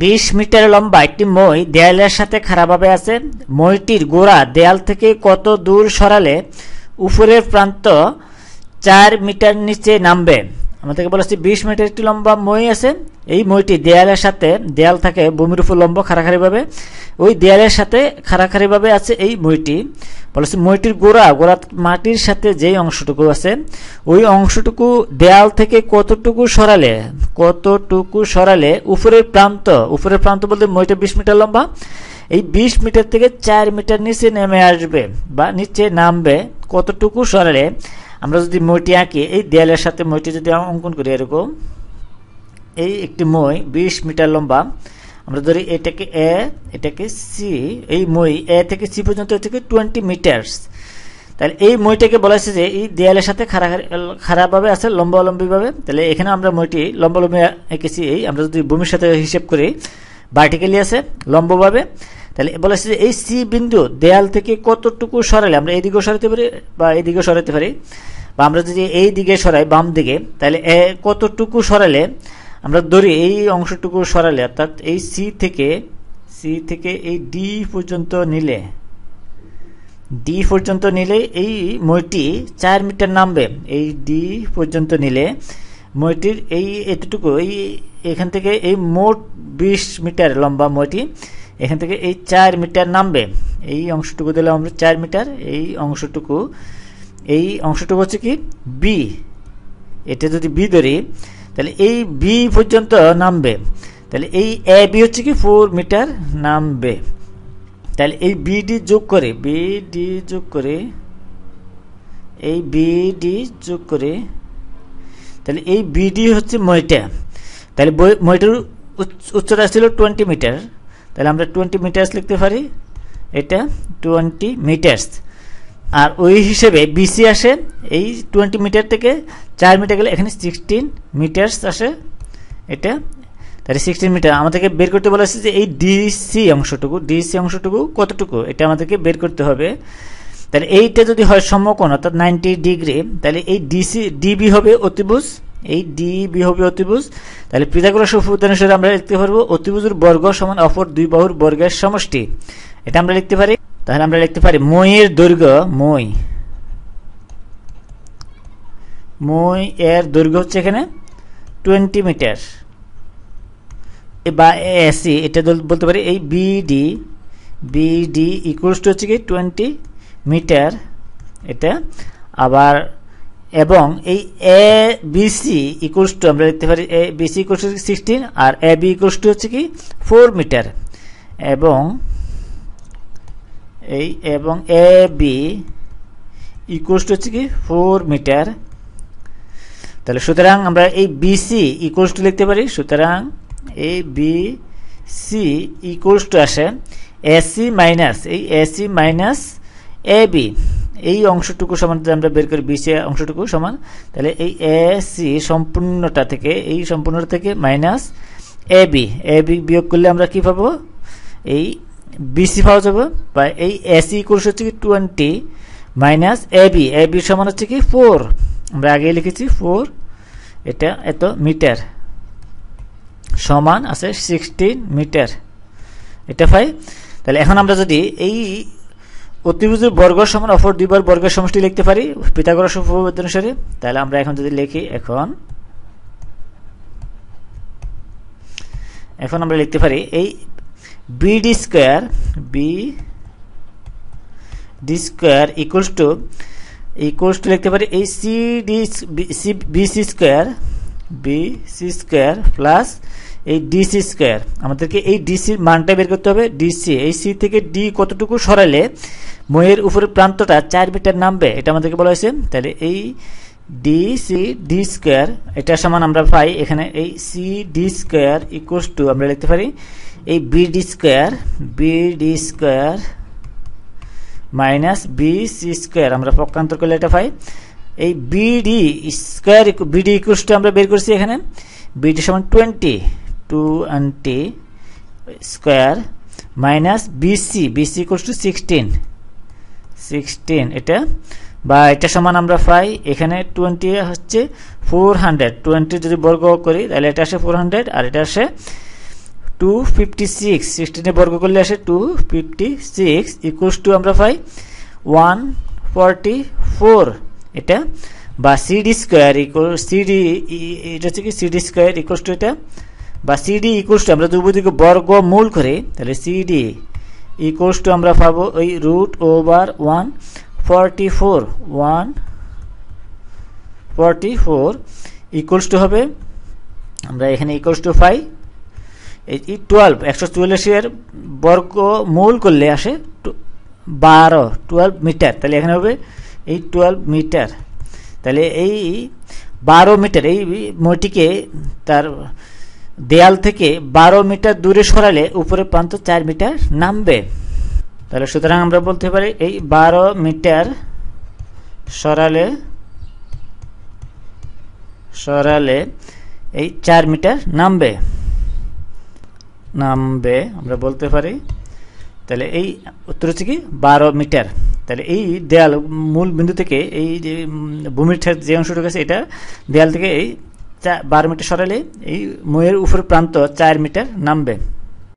বিশ মিটার লম্বা একটি মই দেয়ালের সাথে খারাপভাবে আছে। মইটির গোড়া দেয়াল থেকে কত দূর সরালে উপরের প্রান্ত চার মিটার নিচে নামবে। আমাদেরকে বলেছি, বিশ মিটার একটি লম্বা মই আছে। এই মইটি দেয়ালের সাথে, দেয়াল থাকে ভূমির উপর লম্ব খাড়াখাড়িভাবে। ওই দেয়ালের সাথে খাড়াখাড়িভাবে আছে এই মইটি। বলেছে, মইটির গোড়া গোড়া মাটির সাথে যেই অংশটুকু আছে, ওই অংশটুকু দেয়াল থেকে কতটুকু সরালে কতটুকু সরালে উপরের প্রান্ত উপরের প্রান্ত বলতে মইটা বিশ মিটার লম্বা, এই বিশ মিটার থেকে চার মিটার নিচে নেমে আসবে বা নিচে নামবে, কতটুকু সরালে আমরা যদি মইটি আঁকি, এই দেয়ালের সাথে মইটি যদি অঙ্কন করি, এরকম। এই একটি মই বিশ মিটার লম্বা, আমরা ধরি এটাকে এ, এটাকে সি, এই মই এ থেকে সি পর্যন্ত থেকে টোয়েন্টি মিটার্স। তাহলে এই মইটাকে বলা হয়েছে যে, এই দেয়ালের সাথে খারাপভাবে আছে, লম্বালম্বিভাবে। তাহলে এখানে আমরা মইটি লম্বালম্বি এঁকেছি, এই আমরা যদি ভূমির সাথে হিসেব করি ভার্টিক্যালি আছে, লম্বভাবে। তাহলে বলেছে যে, এই সি বিন্দু দেয়াল থেকে কতটুকু সরালে, আমরা এই দিকেও সরাতে পারি বা এই দিকেও সরাতে পারি। বা আমরা যদি এই দিকে সরাই, বাম দিকে, তাহলে এ কতটুকু সরালে, আমরা ধরি এই অংশটুকু সরালে, অর্থাৎ এই সি থেকে সি থেকে এই ডি পর্যন্ত নিলে ডি পর্যন্ত নিলে এই মইটি চার মিটার নামবে। এই ডি পর্যন্ত নিলে মইটির এই এতটুকু, এই এখান থেকে এই মোট বিশ মিটার লম্বা মইটি, এখান থেকে এই চার মিটার নামবে। এই অংশটুকু দিলে আমরা চার মিটার, এই অংশটুকু এই অংশটুকু হচ্ছে কি? বি এটা যদি বি ধরি, তাহলে এই বি পর্যন্ত নামবে। তাহলে এই এ বি হচ্ছে কি? ফোর মিটার নামবে। তাহলে এই বিডি যোগ করে বিডি যোগ করে, এই বিডি যোগ করে, তাহলে এই বিডি হচ্ছে মইটা তাহলে মইটার উচ্চতা ছিল টোয়েন্টি মিটার তাহলে আমরা টোয়েন্টি মিটার্স লিখতে পারি। এটা টোয়েন্টি মিটার্স আর ওই হিসেবে বিসি আসে, এই টোয়েন্টি মিটার থেকে চার মিটার গেলে এখানে সিক্সটিন মিটার্স আসে এটা। তাহলে সিক্সটিন মিটার আমাদেরকে বের করতে বলা হয়েছে যে এই ডিসি অংশটুকু ডিসি অংশটুকু কতটুকু? এটা আমাদেরকে বের করতে হবে। তাহলে এইটা যদি হয় সমকোণ, অর্থাৎ নাইনটি ডিগ্রি তাহলে এই ডিসি ডিবি হবে অতিভুজ, এই ডিবি হবে অতিভুজ। তাহলে পিথাগোরাস উপপাদ্য অনুসারে আমরা লিখতে পারব অতিভুজের বর্গ সমান অপর দুই বাহুর বর্গের সমষ্টি। এটা আমরা লিখতে পারি। তাহলে আমরা লিখতে পারি, মইয়ের দৈর্ঘ্য মই। মই এর দৈর্ঘ্য হচ্ছে এখানে টোয়েন্টি মিটার। বা এসি এটা বলতে পারি, এই বিডি বিডি ইকুয়ালস টু হচ্ছে কি টোয়েন্টি মিটার। এটা আবার, এবং এই এ বিসি ইকুয়ালস টু আমরা লিখতে পারি, A BC equals to sixteen R A B equals to হচ্ছে কি ফোর মিটার। এবং এই এবং এ, বি ইকুয়ালস টু হচ্ছে কি ফোর মিটার তাহলে সুতরাং আমরা এই বিসি ইকুয়ালস টু লিখতে পারি। সুতরাং এই বি সি ইকুয়ালস টু আসে এসি মাইনাস এই এসি মাইনাস এ বি এই অংশটুকু সমান যদি আমরা বের করি বিসি অংশটুকু সমান, তাহলে এই এ সি সম্পূর্ণটা থেকে, এই সম্পূর্ণটা থেকে minus A B A B বিয়োগ করলে আমরা কি পাবো? এই বিসি পাওয়া যাবে বা এই এসি ইকুয়ালস হচ্ছে কি twenty minus A B A B সমান হচ্ছে কি ফোর আমরা আগে লিখেছি ফোর এটা এত মিটার। সমান আছে সিক্সটিন মিটার। এটা পাই তাহলে এখন আমরা যদি এই অতিভুজের বর্গ সমান অপর দুইবার বর্গের সমষ্টি লিখতে পারি পিতাগরাস উপপাদ্য অনুসারে, তাহলে আমরা এখন যদি লিখি এখন এখন আমরা লিখতে পারি এই BD square B D square equals to equals to লিখতে পারি এই C D C square B C square plus এই ডিসি স্কোয়ার আমাদেরকে এই ডিসির মানটা বের করতে হবে ডিসি এই সি থেকে ডি কতটুকু সরালে ময়ের উপরের প্রান্তটা চার মিটার নামবে, এটা আমাদেরকে বলা হয়েছে। তাহলে এই ডি সি ডি স্কোয়ার এটা সমান আমরা পাই এখানে। এই C D square equals to আমরা লিখতে পারি এই B D square B D square minus B C square আমরা পক্ষান্তর করলে এটা পাই। এই BD square BD equals to আমরা বের করছি এখানে। বিডি সমান twenty two twenty square minus BC BC equals to sixteen sixteen এটা। বা এটা সমান আমরা পাই, এখানে টোয়েন্টি হচ্ছে ফোর হান্ড্রেড টোয়েন্টি যদি বর্গ করি, তাহলে এটা আসে ফোর হান্ড্রেড আর এটা আসে টু ফিফটি সিক্স সিক্সটিনে বর্গ করলে আসে two fifty six equals to আমরা পাই ওয়ান ফর্টি ফোর এটা বা সিডি স্কোয়ার ইকুয়াল সিডি এটা হচ্ছে কি সিডি স্কোয়ার ইকুয়ালস টু এটা। বা সিডি ইকুয়ালস টু আমরা দুবদিকে বর্গ মূল করে, তাহলে সিডি ইকুয়ালস টু আমরা পাবো ওই root over one forty four one forty four equals to হবে। আমরা এখানে ইকুয়ালস টু পাই। এই টুয়েলভ একশো চুয়াল্লিশের বর্গ মূল করলে আসে বারো টুয়েলভ মিটার। তাহলে এখানে হবে এই টুয়েলভ মিটার। তাহলে এই বারো মিটার, এই মইটিকে তার দেয়াল থেকে বারো মিটার দূরে সরালে উপরে প্রান্ত চার মিটার নামবে। তাহলে সুতরাং আমরা বলতে পারি এই বারো মিটার সরালে সরালে এই চার মিটার নামবে। নামবে আমরা বলতে পারি। তাহলে এই উত্তর হচ্ছে কি, বারো মিটার। তাহলে এই দেয়াল মূল বিন্দু থেকে এই যে ভূমির যে অংশটুকু আছে এটা, দেয়াল থেকে এই বারো মিটার সরালে এই ময়ের উপর প্রান্ত চার মিটার নামবে।